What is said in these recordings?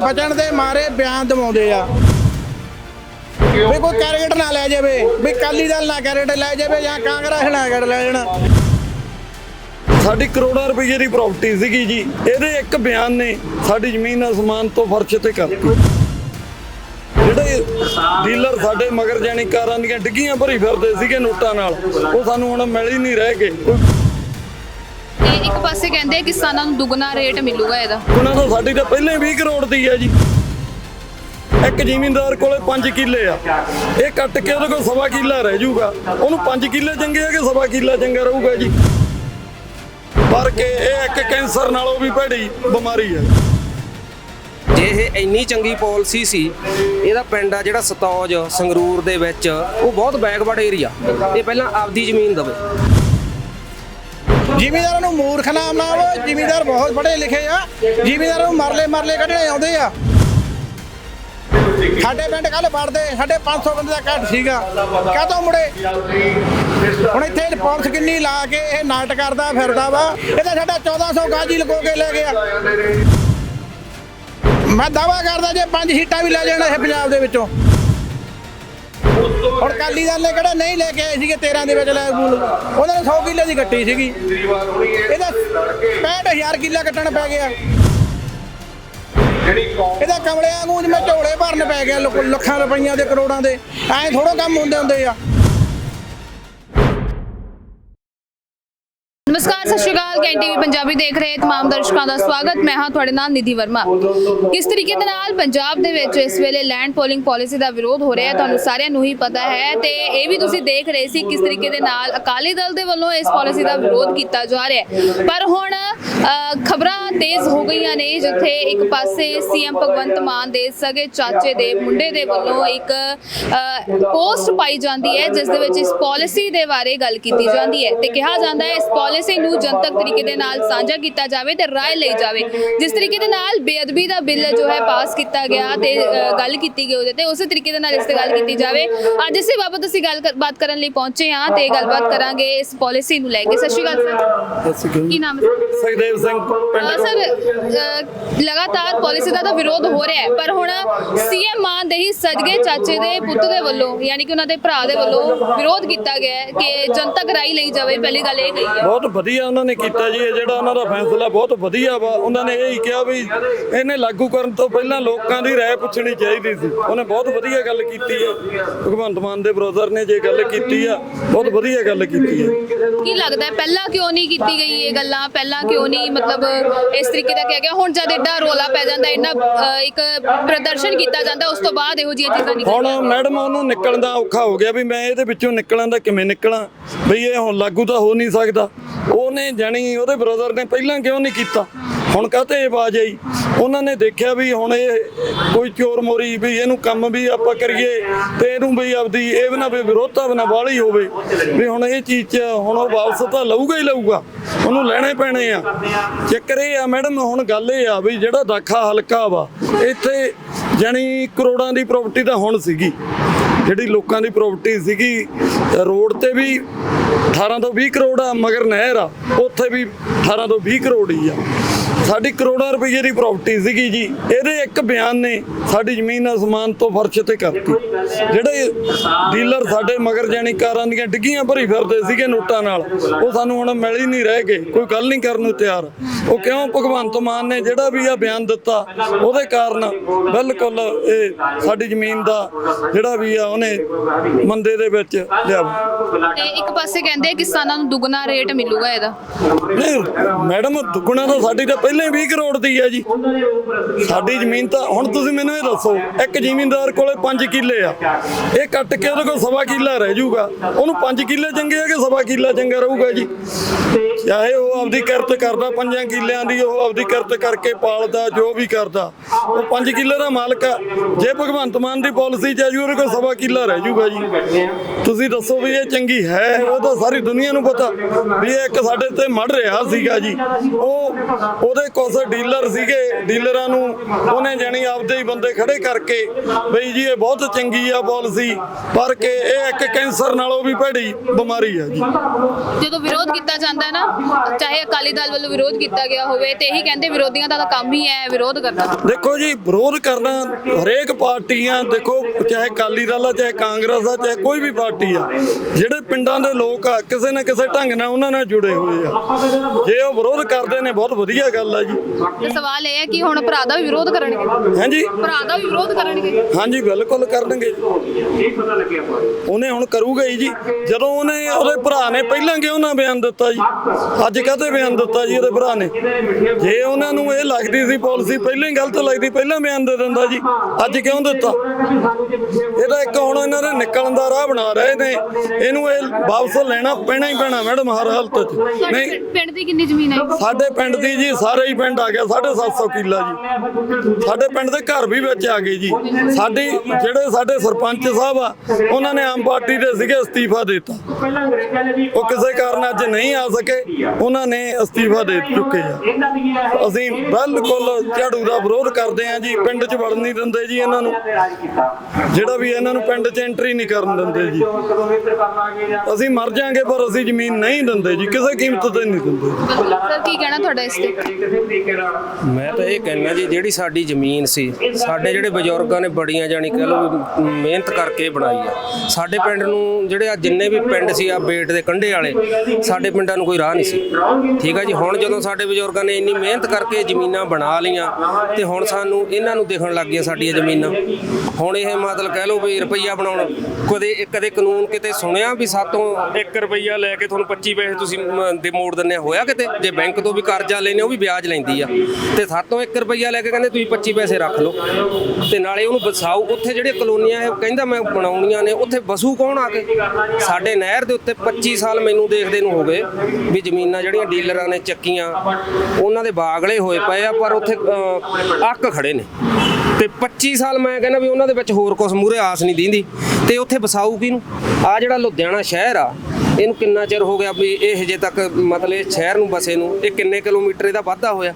ਬਚਣ ਦੇ ਮਾਰੇ ਬਿਆਨ ਦਵਾਉਂਦੇ ਆ। ਵੀ ਕੋਈ ਕੈਰੇਟ ਨਾ ਲੈ ਜਾਵੇ, ਵੀ ਕਾਲੀ ਦਲ ਨਾ ਕੈਰੇਟ ਲੈ ਜਾਵੇ ਜਾਂ ਕਾਂਗਰਸ ਨਾ ਕੈਰੇਟ ਲੈ ਜਾਣਾ। ਸਾਡੀ ਕਰੋੜਾਂ ਰੁਪਏ ਦੀ ਪ੍ਰਾਪਰਟੀ ਸੀਗੀ ਜੀ। ਇਹਦੇ ਇੱਕ ਬਿਆਨ ਨੇ ਸਾਡੀ ਜ਼ਮੀਨ ਅਸਮਾਨ ਤੋਂ ਫਰਸ਼ ਤੇ ਕਰਤੀ। ਜਿਹੜੇ ਡੀਲਰ ਸਾਡੇ ਮਗਰ ਜਾਣੀ ਕਾਰਾਂ ਦੀਆਂ ਡਿੱਗੀਆਂ ਭਰੀ ਫਿਰਦੇ ਸੀਗੇ ਨੋਟਾਂ ਨਾਲ, ਉਹ ਸਾਨੂੰ ਹੁਣ ਮਿਲ ਹੀ ਨਹੀਂ ਰਹਿ ਗਏ ਤੇ ਇੱਕ ਪਾਸੇ ਕਹਿੰਦੇ ਆ ਕਿਸਾਨਾਂ ਨੂੰ ਦੁੱਗਣਾ ਰੇਟ ਮਿਲੂਗਾ ਇਹਦਾ। ਉਹਨਾਂ ਤੋਂ ਸਾਡੀ ਤਾਂ ਪਹਿਲਾਂ ਹੀ 20 ਕਰੋੜ ਦੀ ਹੈ ਜੀ। ਇੱਕ ਜ਼ਿਮੀਂਦਾਰ ਕੋਲੇ 5 ਕਿੱਲੇ ਆ। ਇਹ ਕੱਟ ਕੇ ਉਹਦੇ ਕੋਲ ਸਵਾ ਕਿੱਲਾ ਰਹਿ ਜਾਊਗਾ। ਉਹਨੂੰ 5 ਕਿੱਲੇ ਚੰਗੇ ਆ ਕਿ ਸਵਾ ਕਿੱਲਾ ਚੰਗਾ ਰਹੂਗਾ ਜੀ? ਪਰ ਕਿ ਇਹ ਇੱਕ ਕੈਂਸਰ ਨਾਲੋਂ ਵੀ ਭੈੜੀ ਬਿਮਾਰੀ ਹੈ। ਜੇ ਇਹ ਇੰਨੀ ਚੰਗੀ ਪਾਲਿਸੀ ਸੀ ਇਹਦਾ ਪਿੰਡ ਆ ਜਿਹੜਾ ਸਤੌਜ ਸੰਗਰੂਰ ਦੇ ਵਿੱਚ ਉਹ ਬਹੁਤ ਬੈਕਵਰਡ ਏਰੀਆ। ਇਹ ਪਹਿਲਾਂ ਆਪਦੀ ਜ਼ਮੀਨ ਦਵੇ। ਜ਼ਿਮੀਦਾਰਾਂ ਨੂੰ ਮੂਰਖ ਨਾਮ ਨਾ ਉਹ ਜ਼ਿਮੀਦਾਰ ਬਹੁਤ ਪੜ੍ਹੇ ਲਿਖੇ ਆ। ਜ਼ਿਮੀਦਾਰਾਂ ਨੂੰ ਮਰਲੇ ਮਰਲੇ ਕੱਢਣੇ ਆਉਂਦੇ ਆ। ਸਾਡੇ ਪਿੰਡ ਕੱਲ ਵੜਦੇ, ਸਾਡੇ 500 ਬੰਦੇ ਦਾ ਘੱਟ ਸੀਗਾ। ਕਾਹਤੋਂ ਮੁੜੇ? ਹੁਣ ਇੱਥੇ ਪੁਲਿਸ ਕਿੰਨੀ ਲਾ ਕੇ ਇਹ ਨਾਟ ਕਰਦਾ, ਫਿਰਦਾ ਵਾ। ਇਹ ਤਾਂ ਸਾਡਾ 1400 ਗਾਜੀ ਲਗੋ ਕੇ ਲੈ ਗਿਆ। ਮੈਂ ਦਾਵਾ ਕਰਦਾ ਜੇ ਪੰਜ ਸੀਟਾਂ ਵੀ ਲੈ ਜਾਣਾ ਇਹ ਪੰਜਾਬ ਦੇ ਵਿੱਚੋਂ। ਹੁਣ ਕਾਲੀ ਦਲ ਨੇ ਕਿਹੜਾ ਨਹੀਂ ਲੈ ਕੇ ਆਏ ਸੀਗੇ 13 ਦੇ ਵਿੱਚ ਲੈ ਉਹਨਾਂ ਨੇ 100 ਕਿੱਲੇ ਦੀ ਕੱਟੀ ਸੀਗੀ। ਇਹਦਾ 65000 ਕਿੱਲਾ ਕੱਟਣ ਪੈ ਗਿਆ। ਇਹਦਾ ਕਮਲਿਆਂ ਵਾਂਗੂ ਜਿਵੇਂ ਝੋਲੇ ਭਰਨ ਪੈ ਗਿਆ ਲੱਖਾਂ ਰੁਪਈਆਂ ਦੇ ਕਰੋੜਾਂ ਦੇ। ਐਂ ਥੋੜੋ ਕੰਮ ਹੁੰਦੇ ਹੁੰਦੇ ਆ। ਨਮਸਕਾਰ, ਸਤਿ ਸ਼੍ਰੀ ਅਕਾਲ। ਕੈਂਟੀਵੀ ਪੰਜਾਬੀ ਦੇਖ ਰਹੇ ਤਮਾਮ ਦਰਸ਼ਕਾਂ ਦਾ ਸਵਾਗਤ। ਮੈਂ ਹਾਂ ਤੁਹਾਡੇ ਨਾਲ ਨਿਧੀ ਵਰਮਾ। ਕਿਸ ਤਰੀਕੇ ਦੇ ਨਾਲ ਪੰਜਾਬ ਦੇ ਵਿੱਚ ਇਸ ਵੇਲੇ ਲੈਂਡ ਪੋਲਿੰਗ ਪਾਲਿਸੀ ਦਾ ਵਿਰੋਧ ਹੋ ਰਿਹਾ ਹੈ, ਤੁਹਾਨੂੰ ਸਾਰਿਆਂ ਨੂੰ ਹੀ ਪਤਾ ਹੈ ਤੇ ਇਹ ਵੀ ਤੁਸੀਂ ਦੇਖ ਰਹੇ ਸੀ ਕਿਸ ਤਰੀਕੇ ਦੇ ਨਾਲ ਅਕਾਲੀ ਦਲ ਦੇ ਵੱਲੋਂ ਇਸ ਪਾਲਿਸੀ ਦਾ ਵਿਰੋਧ ਕੀਤਾ ਜਾ ਰਿਹਾ ਹੈ। ਪਰ ਹੁਣ ਖਬਰਾਂ ਤੇਜ਼ ਹੋ ਗਈਆਂ ਨੇ, ਜਿੱਥੇ ਇੱਕ ਪਾਸੇ ਸੀਐਮ ਭਗਵੰਤ ਮਾਨ ਦੇ ਸਗੇ ਚਾਚੇ ਦੇ ਮੁੰਡੇ ਦੇ ਵੱਲੋਂ ਇੱਕ ਪੋਸਟ ਪਾਈ ਜਾਂਦੀ ਹੈ, ਜਿਸ ਦੇ ਵਿੱਚ ਇਸ ਪਾਲਿਸੀ ਦੇ ਬਾਰੇ ਗੱਲ ਕੀਤੀ ਜਾਂਦੀ ਹੈ ਤੇ ਕਿਹਾ ਜਾਂਦਾ ਹੈ, ਇਸ ਪਾਲਿਸੀ ਨੂੰ ਜਨਤਕ ਤਰੀਕੇ ਦੇ ਨਾਲ ਸਾਂਝਾ ਕੀਤਾ ਜਾਵੇ ਤੇ ਰਾਏ ਲਈ ਜਾਵੇ। ਜਿਸ ਤਰੀਕੇ ਦੇ ਨਾਲ ਬੇਅਦਬੀ ਦਾ ਬਿੱਲ ਜੋ ਹੈ ਪਾਸ ਕੀਤਾ ਗਿਆ ਤੇ ਗੱਲ ਕੀਤੀ ਗਈ ਉਹਦੇ ਤੇ ਉਸੇ ਤਰੀਕੇ ਦੇ ਨਾਲ ਇਸ ਤੇ ਗੱਲ ਕੀਤੀ ਜਾਵੇ। ਅੱਜ ਇਸੇ ਬਾਬਤ ਅਸੀਂ ਗੱਲ ਬਾਤ ਕਰਨ ਲਈ ਪਹੁੰਚੇ ਹਾਂ ਤੇ ਗੱਲਬਾਤ ਕਰਾਂਗੇ ਇਸ ਪਾਲਿਸੀ ਨੂੰ ਲੈ ਕੇ। ਸਤਿ ਸ਼੍ਰੀ ਅਕਾਲ ਸਰ। ਕੀ ਨਾਮ ਹੈ ਸੁਖਦੇਵ ਸਿੰਘ ਸਰ ਲਗਾਤਾਰ ਪਾਲਿਸੀ ਦਾ ਤਾਂ ਵਿਰੋਧ ਹੋ ਰਿਹਾ ਹੈ ਪਰ ਹੁਣ ਸੀਐਮ ਮਾਨ ਦੇ ਹੀ ਸਦਗੇ ਚਾਚੇ ਦੇ ਪੁੱਤ ਦੇ ਵੱਲੋਂ ਯਾਨੀ ਕਿ ਉਹਨਾਂ ਦੇ ਭਰਾ ਦੇ ਵੱਲੋਂ ਵਿਰੋਧ ਕੀਤਾ ਗਿਆ ਕਿ ਜਨਤਕ ਰਾਈ ਲਈ ਜਾਵੇ। ਪਹਿਲੀ ਗੱਲ ਇਹ ਕਹੀ ਹੈ। ਬਹੁਤ ਵਧੀਆ ਉਹਨਾਂ ਨੇ ਕੀਤਾ ਜੀ ਇਹ ਜਿਹੜਾ ਉਹਨਾਂ ਦਾ ਫੈਸਲਾ ਬਹੁਤ ਵਧੀਆ ਵਾ। ਉਹਨਾਂ ਨੇ ਇਹ ਹੀ ਕਿਹਾ ਵੀ ਇਹਨੇ ਲਾਗੂ ਕਰਨ ਤੋਂ ਪਹਿਲਾਂ ਲੋਕਾਂ ਦੀ ਰਾਏ ਪੁੱਛਣੀ ਚਾਹੀਦੀ ਸੀ। ਉਹਨੇ ਬਹੁਤ ਵਧੀਆ ਗੱਲ ਕੀਤੀ ਹੈ ਭਗਵੰਤ ਮਾਨ ਦੇ ਬ੍ਰਦਰ ਨੇ ਜੇ ਗੱਲ ਕੀਤੀ ਆ ਬਹੁਤ ਵਧੀਆ ਗੱਲ ਕੀਤੀ ਹੈ ਕੀ ਲੱਗਦਾ ਹੈ ਪਹਿਲਾਂ ਕਿਉਂ ਨਹੀਂ ਕੀਤੀ ਗਈ ਇਹ ਗੱਲਾਂ? ਪਹਿਲਾਂ ਕਿਉਂ ਨਹੀਂ ਮਤਲਬ ਇਸ ਤਰੀਕੇ ਦਾ ਕਿਹਾ ਗਿਆ? ਹੁਣ ਜਦ ਐਡਾ ਰੋਲਾ ਪੈ ਜਾਂਦਾ ਇੰਨਾ ਇੱਕ ਪ੍ਰਦਰਸ਼ਨ ਕੀਤਾ ਜਾਂਦਾ ਉਸ ਤੋਂ ਬਾਅਦ ਇਹੋ ਜਿਹੀਆਂ ਚੀਜ਼ਾਂ ਨਹੀਂ ਹੁਣ ਮੈਡਮ ਉਹਨੂੰ ਨਿਕਲਣ ਦਾ ਔਖਾ ਹੋ ਗਿਆ ਵੀ ਮੈਂ ਇਹਦੇ ਵਿੱਚੋਂ ਨਿਕਲਾਂ ਦਾ ਕਿਵੇਂ ਨਿਕਲਾਂ? ਬਈ ਇਹ ਹੁਣ ਲਾਗੂ ਤਾਂ ਹੋ ਨਹੀਂ ਸਕਦਾ। ਉਹਨੇ ਜਾਣੀ ਉਹਦੇ ਬ੍ਰਦਰ ਨੇ ਪਹਿਲਾਂ ਕਿਉਂ ਨਹੀਂ ਕੀਤਾ? ਹੁਣ ਕਾਹਤੇ ਆਵਾਜ਼ ਆਈ? ਉਹਨਾਂ ਨੇ ਦੇਖਿਆ ਵੀ ਹੁਣ ਇਹ ਕੋਈ ਚੋਰ ਮੋਰੀ ਵੀ ਇਹਨੂੰ ਕੰਮ ਵੀ ਆਪਾਂ ਕਰੀਏ ਤੇ ਇਹਨੂੰ ਵੀ ਆਪਦੀ ਇਹ ਵੀ ਨਾ ਵੀ ਵਿਰੋਧਤਾ ਬਣਾ ਵਾਲੀ ਹੋਵੇ। ਵੀ ਹੁਣ ਇਹ ਚੀਜ਼ 'ਚ ਹੁਣ ਉਹ ਵਾਪਸ ਤਾਂ ਲਊਗਾ ਹੀ ਲਊਗਾ। ਉਹਨੂੰ ਲੈਣੇ ਪੈਣੇ ਆ। ਚੱਕਰ ਇਹ ਆ ਮੈਡਮ ਹੁਣ ਗੱਲ ਇਹ ਆ ਵੀ ਜਿਹੜਾ ਦਾਖਾ ਹਲਕਾ ਵਾ, ਇੱਥੇ ਜਾਣੀ ਕਰੋੜਾਂ ਦੀ ਪ੍ਰਾਪਰਟੀ ਤਾਂ ਹੁਣ ਸੀਗੀ। ਜਿਹੜੀ ਲੋਕਾਂ ਦੀ ਪ੍ਰਾਪਰਟੀ ਸੀਗੀ, ਰੋਡ ਤੇ ਵੀ 18 ਤੋਂ 20 ਕਰੋੜ ਆ, ਮਗਰ ਨਹਿਰ ਆ, ਉੱਥੇ ਵੀ 18 ਤੋਂ 20 ਕਰੋੜ ਹੀ ਆ। ਸਾਡੀ ਕਰੋੜਾਂ ਰੁਪਏ ਦੀ ਪ੍ਰਾਪਰਟੀ ਸੀਗੀ ਜੀ। ਇਹਦੇ ਇੱਕ ਬਿਆਨ ਨੇ ਸਾਡੀ ਜ਼ਮੀਨ ਅਸਮਾਨ ਤੋਂ ਫਰਸ਼ ਤੇ ਕਰਤੀ। ਜਿਹੜੇ ਡੀਲਰ ਸਾਡੇ ਮਗਰ ਜਾਣੀ ਕਾਰਾਂ ਦੀਆਂ ਡਿੱਗੀਆਂ ਭਰੀ ਫਿਰਦੇ ਸੀਗੇ ਨੋਟਾਂ ਨਾਲ ਉਹ ਸਾਨੂੰ ਹੁਣ ਮਿਲ ਹੀ ਨਹੀਂ ਰਹੇ ਗਏ। ਕੋਈ ਗੱਲ ਨਹੀਂ ਕਰਨ ਨੂੰ ਤਿਆਰ। ਉਹ ਕਿਉਂ ਭਗਵੰਤ ਮਾਨ ਨੇ ਜਿਹੜਾ ਵੀ ਆ ਬਿਆਨ ਦਿੱਤਾ ਉਹਦੇ ਕਾਰਨ ਬਿਲਕੁਲ ਇਹ ਸਾਡੀ ਜ਼ਮੀਨ ਦਾ ਜਿਹੜਾ ਵੀ ਆ ਉਹਨੇ ਮੰਦੇ ਦੇ ਵਿੱਚ ਲਿਆ। ਤੇ ਇੱਕ ਪਾਸੇ ਕਹਿੰਦੇ ਕਿਸਾਨਾਂ ਨੂੰ ਦੁੱਗਣਾ ਰੇਟ ਮਿਲੂਗਾ ਇਹਦਾ। ਨਹੀਂ ਮੈਡਮ ਦੁੱਗਣਾ ਤਾਂ ਸਾਡੀ ਤਾਂ ਪਹਿਲਾਂ 20 ਕਰੋੜ ਦੀ ਹੈ ਜੀ। ਸਾਡੀ ਜ਼ਮੀਨ ਤਾਂ ਹੁਣ ਤੁਸੀਂ ਮੈਨੂੰ ਇਹ ਦੱਸੋ, ਇੱਕ ਜ਼ਮੀਨਦਾਰ ਕੋਲੇ 5 ਕਿੱਲੇ ਆ। ਇਹ ਕੱਟ ਕੇ ਉਹਦੇ ਕੋਲ ਸਵਾ ਕਿੱਲਾ ਰਹਿ ਜਾਊਗਾ। ਉਹਨੂੰ 5 ਕਿੱਲੇ ਚੰਗੇ ਆ ਕਿ ਸਵਾ ਕਿੱਲਾ ਚੰਗਾ ਰਹੂਗਾ ਜੀ? ਚਾਹੇ ਉਹ ਆਪਦੀ ਕਿਰਤ ਕਰਦਾ, ਪੰਜਾਂ ਕਿੱਲਿਆਂ ਦੀ ਉਹ ਆਪਦੀ ਕਿਰਤ ਕਰਕੇ ਪਾਲਦਾ, ਜੋ ਵੀ ਕਰਦਾ। ਉਹ 5 ਕਿੱਲੇ ਦਾ ਮਾਲਕ ਆ। ਜੇ ਭਗਵੰਤ ਮਾਨ ਦੀ ਪਾਲਿਸੀ ਚ ਆ ਜੂ, ਉਹਦੇ ਕੋਲ ਸਵਾ ਕਿੱਲਾ ਰਹਿ ਜਾਊਗਾ ਜੀ। ਤੁਸੀਂ ਦੱਸੋ ਵੀ ਇਹ ਚੰਗੀ ਹੈ? ਉਹ ਤਾਂ ਸਾਰੀ ਦੁਨੀਆ ਨੂੰ ਪਤਾ ਵੀ ਇਹ ਇੱਕ ਸਾਡੇ ਤੇ ਮੜ ਰਿਹਾ ਸੀਗਾ ਜੀ। ਉਹ ਉਹਦੇ ਉਹਦੇ ਕੁਝ ਡੀਲਰ ਸੀਗੇ ਡੀਲਰਾਂ ਨੂੰ ਉਹਨੇ ਜਾਣੀ ਆਪਦੇ ਹੀ ਬੰਦੇ ਖੜੇ ਕਰਕੇ ਬਈ ਜੀ ਇਹ ਬਹੁਤ ਚੰਗੀ ਆ ਪਾਲਿਸੀ ਪਰ ਕਿ ਇਹ ਇੱਕ ਕੈਂਸਰ ਨਾਲੋਂ ਵੀ ਭੈੜੀ ਬਿਮਾਰੀ ਆ ਜੀ। ਜਦੋਂ ਵਿਰੋਧ ਕੀਤਾ ਜਾਂਦਾ ਹੈ ਨਾ ਚਾਹੇ ਅਕਾਲੀ ਦਲ ਵੱਲੋਂ ਵਿਰੋਧ ਕੀਤਾ ਗਿਆ ਹੋਵੇ ਤੇ ਇਹੀ ਕਹਿੰਦੇ ਵਿਰੋਧੀਆਂ ਦਾ ਤਾਂ ਕੰਮ ਹੀ ਹੈ ਵਿਰੋਧ ਕਰਨਾ। ਦੇਖੋ ਜੀ ਵਿਰੋਧ ਕਰਨਾ ਹਰੇਕ ਪਾਰਟੀਆਂ ਦੇਖੋ ਚਾਹੇ ਅਕਾਲੀ ਦਲ ਆ ਚਾਹੇ ਕਾਂਗਰਸ ਆ ਚਾਹੇ ਕੋਈ ਵੀ ਪਾਰਟੀ ਆ ਜਿਹੜੇ ਪਿੰਡਾਂ ਦੇ ਲੋਕ ਆ ਕਿਸੇ ਨਾ ਕਿਸੇ ਢੰਗ ਨਾਲ ਉਹਨਾਂ ਨਾਲ ਜੁੜੇ ਹੋਏ ਆ। ਜੇ ਉਹ ਵਿਰੋਧ ਕਰਦੇ ਨੇ ਬਹੁਤ ਵਧੀਆ ਗੱਲ ਆ ਜੀ। ਤੇ ਸਵਾਲ ਇਹ ਹੈ ਕਿ ਹੁਣ ਭਰਾ ਦਾ ਵੀ ਵਿਰੋਧ ਕਰਨਗੇ? ਹਾਂਜੀ। ਭਰਾ ਦਾ ਵੀ ਵਿਰੋਧ ਕਰਨਗੇ? ਹਾਂਜੀ ਬਿਲਕੁਲ ਕਰਨਗੇ। ਉਹਨੇ ਹੁਣ ਕਰੂਗਾ ਹੀ ਜੀ। ਜਦੋਂ ਉਹਨੇ ਉਹਦੇ ਭਰਾ ਨੇ ਪਹਿਲਾਂ ਕਿਉਂ ਨਾ ਬਿਆਨ ਦਿੱਤਾ ਜੀ? ਅੱਜ ਕਾਹਤੇ ਬਿਆਨ ਦਿੱਤਾ ਜੀ ਉਹਦੇ ਭਰਾ ਨੇ? ਜੇ ਉਹਨਾਂ ਨੂੰ ਇਹ ਲੱਗਦੀ ਸੀ ਪਾਲਿਸੀ ਪਹਿਲਾਂ ਹੀ ਗਲਤ ਲੱਗਦੀ ਪਹਿਲਾਂ ਬਿਆਨ ਦੇ ਦਿੰਦਾ ਜੀ। ਅੱਜ ਕਿਉਂ ਦਿੱਤਾ? ਇਹਦਾ ਇੱਕ ਹੁਣ ਇਹਨਾਂ ਦੇ ਨਿਕਲਣ ਦਾ ਰਾਹ ਬਣਾ ਰਹੇ ਨੇ। ਇਹਨੂੰ ਇਹ ਵਾਪਸ ਲੈਣਾ ਪੈਣਾ ਹੀ ਪੈਣਾ ਮੈਡਮ ਹਰ ਹਾਲਤ 'ਚ। ਨਹੀਂ। ਪਿੰਡ ਦੀ ਕਿੰਨੀ ਜ਼ਮੀਨ ਹੈ? ਸਾਡੇ ਪਿੰਡ ਦੀ ਜੀ ਸਾਰੇ ਹੀ ਪਿੰਡ ਆ ਗਿਆ 750 ਕਿੱਲਾ ਜੀ। ਸਾਡੇ ਪਿੰਡ ਦੇ ਘਰ ਵੀ ਵਿੱਚ ਆ ਗਏ ਜੀ। ਸਾਡੀ ਜਿਹੜੇ ਸਾਡੇ ਸਰਪੰਚ ਸਾਹਿਬ ਆ, ਉਹਨਾਂ ਨੇ ਆਮ ਪਾਰਟੀ ਦੇ ਸੀਗੇ, ਅਸਤੀਫਾ ਦਿੱਤਾ। ਉਹ ਕਿਸੇ ਕਾਰਨ ਅੱਜ ਨਹੀਂ ਆ ਸਕੇ, ਉਹਨਾਂ ਨੇ ਅਸਤੀਫਾ ਦੇ ਚੁੱਕੇ ਆ। ਅਸੀਂ ਬਿਲਕੁਲ ਝਾੜੂ ਦਾ ਵਿਰੋਧ ਕਰਦੇ ਆ ਜੀ, ਪਿੰਡ 'ਚ ਵੜਨ ਨਹੀਂ ਦਿੰਦੇ ਜੀ ਇਹਨਾਂ ਨੂੰ। ਜਿਹੜਾ ਵੀ ਇਹਨਾਂ ਨੂੰ ਪਿੰਡ 'ਚ ਐਂਟਰੀ ਨਹੀਂ ਕਰਨ ਦਿੰਦੇ ਜੀ। ਅਸੀਂ ਮਰ ਜਾਾਂਗੇ, ਪਰ ਅਸੀਂ ਜ਼ਮੀਨ ਨਹੀਂ ਦਿੰਦੇ ਜੀ, ਕਿਸੇ ਕੀਮਤ ਤੇ ਨਹੀਂ ਦਿੰਦੇ ਸਰ, ਕੀ ਕਹਿਣਾ ਤੁਹਾਡਾ ਇਸ ਤੇ? ਮੈਂ ਤਾਂ ਇਹ ਕਹਿਣਾ ਜੀ, ਜਿਹੜੀ ਸਾਡੀ ਜ਼ਮੀਨ ਸੀ, ਸਾਡੇ ਜਿਹੜੇ ਬਜ਼ੁਰਗਾਂ ਨੇ ਬੜੀਆਂ ਜਾਣੀ ਕਹ ਲਓ ਵੀ ਮਿਹਨਤ ਕਰਕੇ ਬਣਾਈ ਆ। ਸਾਡੇ ਪਿੰਡ ਨੂੰ ਜਿਹੜੇ ਆ ਜਿੰਨੇ ਵੀ ਪਿੰਡ ਸੀ ਆ ਬੇਟ ਦੇ ਕੰਢੇ ਵਾਲੇ, ਸਾਡੇ ਪਿੰਡਾਂ ਨੂੰ ਕੋਈ ਰਾਹ ਨਹੀਂ ਸੀ। ਠੀਕ ਆ ਜੀ, ਹੁਣ ਜਦੋਂ ਸਾਡੇ ਬਜ਼ੁਰਗਾਂ ਨੇ ਇੰਨੀ ਮਿਹਨਤ ਕਰਕੇ ਜ਼ਮੀਨਾਂ ਬਣਾ ਲਈਆਂ, ਤੇ ਹੁਣ ਸਾਨੂੰ ਇਹਨਾਂ ਨੂੰ ਦੇਖਣ ਲੱਗ ਗਈਆਂ ਸਾਡੀਆਂ ਜ਼ਮੀਨਾਂ। ਹੁਣ ਇਹ ਮਤਲਬ ਕਹਿ ਲਓ ਵੀ ਰੁਪਈਆ ਬਣਾਉਣ, ਕਦੇ ਕਦੇ ਕਾਨੂੰਨ ਕਿਤੇ ਸੁਣਿਆ ਵੀ ਸਾਤੋਂ 1 ਰੁਪਈਆ ਲੈ ਕੇ ਤੁਹਾਨੂੰ 25 ਪੈਸੇ ਤੁਸੀਂ ਦੇ ਮੋੜ ਦਿੰਨੇ ਆ? ਹੋਇਆ ਕਿਤੇ? ਜੇ ਬੈਂਕ ਤੋਂ ਵੀ ਕਰਜ਼ਾ ਲੈਨੇ, ਉਹ ਵੀ ਵਿਆਜ ਲੈਂਦੀ ਆ। ਤੇ ਸਾਤੋਂ 1 ਰੁਪਈਆ ਲੈ ਕੇ ਕਹਿੰਦੇ ਤੁਸੀਂ 25 ਪੈਸੇ ਰੱਖ ਲਓ। ਤੇ ਨਾਲੇ ਉਹਨੂੰ ਵਸਾਓ। ਉੱਥੇ ਜਿਹੜੇ ਕਲੋਨੀਆਂ ਇਹ ਕਹਿੰਦਾ ਮੈਂ ਬਣਾਉਣੀਆਂ ਨੇ, ਉੱਥੇ ਵਸੂ ਕੌਣ ਆ ਕੇ? ਸਾਡੇ ਨਹਿਰ ਦੇ ਉੱਤੇ 25 ਸਾਲ ਮੈਨੂੰ ਦੇਖਦੇ ਨੂੰ ਹੋ ਗਏ ਵੀ ਜ਼ਮੀਨਾਂ ਜਿਹੜੀਆਂ ਡੀਲਰਾਂ ਨੇ ਚੱਕੀਆਂ, ਉਹਨਾਂ ਦੇ ਬਾਗਲੇ ਹੋਏ ਪਏ ਆ, ਪਰ ਉੱਥੇ ਅੱਕ ਖੜੇ ਨੇ। ਤੇ 25 ਸਾਲ ਮੈਂ ਕਹਿੰਦਾ ਵੀ ਉਹਨਾਂ ਦੇ ਵਿੱਚ ਹੋਰ ਕੁਝ ਮੂਰੇ ਆਸ ਨਹੀਂ ਦਿੰਦੀ। ਤੇ ਉੱਥੇ ਵਸਾਊ ਕਿਹਨੂੰ? ਆ ਜਿਹੜਾ ਲੁਧਿਆਣਾ ਸ਼ਹਿਰ ਆ, ਇਹਨੂੰ ਕਿੰਨਾ ਚਿਰ ਹੋ ਗਿਆ ਵੀ ਇਹ ਹਜੇ ਤੱਕ ਮਤਲਬ ਇਹ ਸ਼ਹਿਰ ਨੂੰ ਬਸੇ ਨੂੰ? ਇਹ ਕਿੰਨੇ ਕਿਲੋਮੀਟਰ ਇਹਦਾ ਵਾਧਾ ਹੋਇਆ?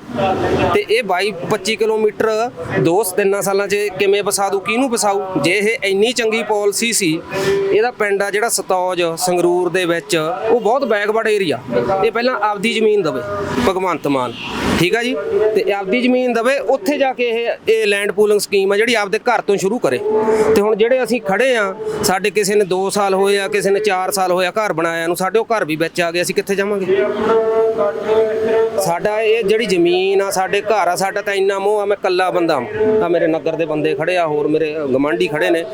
ਤੇ ਇਹ 22 25 ਕਿਲੋਮੀਟਰ ਦੋ ਤਿੰਨਾਂ ਸਾਲਾਂ 'ਚ ਕਿਵੇਂ ਵਸਾ ਦੂ? ਕਿਹਨੂੰ ਵਸਾਊ? ਜੇ ਇਹ ਇੰਨੀ ਚੰਗੀ ਪਾਲਿਸੀ ਸੀ, ਇਹਦਾ ਪਿੰਡ ਆ ਜਿਹੜਾ ਸਤੌਜ, ਸੰਗਰੂਰ ਦੇ ਵਿੱਚ, ਉਹ ਬਹੁਤ ਬੈਕਵਰਡ ਏਰੀਆ। ਇਹ ਪਹਿਲਾਂ ਆਪਦੀ ਜ਼ਮੀਨ ਦਵੇ, ਭਗਵੰਤ ਮਾਨ। ਠੀਕ ਆ ਜੀ? ਤੇ ਆਪਦੀ ਜ਼ਮੀਨ ਦਵੇ, ਉੱਥੇ ਜਾ ਕੇ ਇਹ ਇਹ ਲੈਂਡ ਪੂਲਿੰਗ ਸਕੀਮ ਆ ਜਿਹੜੀ ਆਪਦੇ ਘਰ ਤੋਂ ਸ਼ੁਰੂ ਕਰੇ। ਤੇ ਹੁਣ ਜਿਹੜੇ ਅਸੀਂ ਖੜੇ ਆ ਸਾਡੇ ਕਿਸੇ ਨੇ 2 ਸਾਲ ਹੋਏ ਆ ਕਿਸੇ ਨੇ 4 ਸਾਲ ਹੋਇਆ ਘਰ ਬਣਾਇਆ ਨੂੰ ਸਾਡੇ ਉਹ ਘਰ ਵੀ ਵਿੱਚ ਆ ਗਏ ਅਸੀਂ ਕਿੱਥੇ ਜਾਵਾਂਗੇ? ਸਾਡਾ ਇਹ ਜਿਹੜੀ ਜ਼ਮੀਨ ਆ ਸਾਡੇ ਘਰ ਆ ਸਾਡਾ ਤਾਂ ਇੰਨਾ ਮੋਹ ਆ ਮੈਂ ਕੱਲਾ ਬੰਦਾ ਆ ਮੇਰੇ ਨਗਰ ਦੇ ਬੰਦੇ ਖੜੇ ਆ ਹੋਰ ਮੇਰੇ ਗਮਾਂਡੀ ਖੜੇ ਨੇ।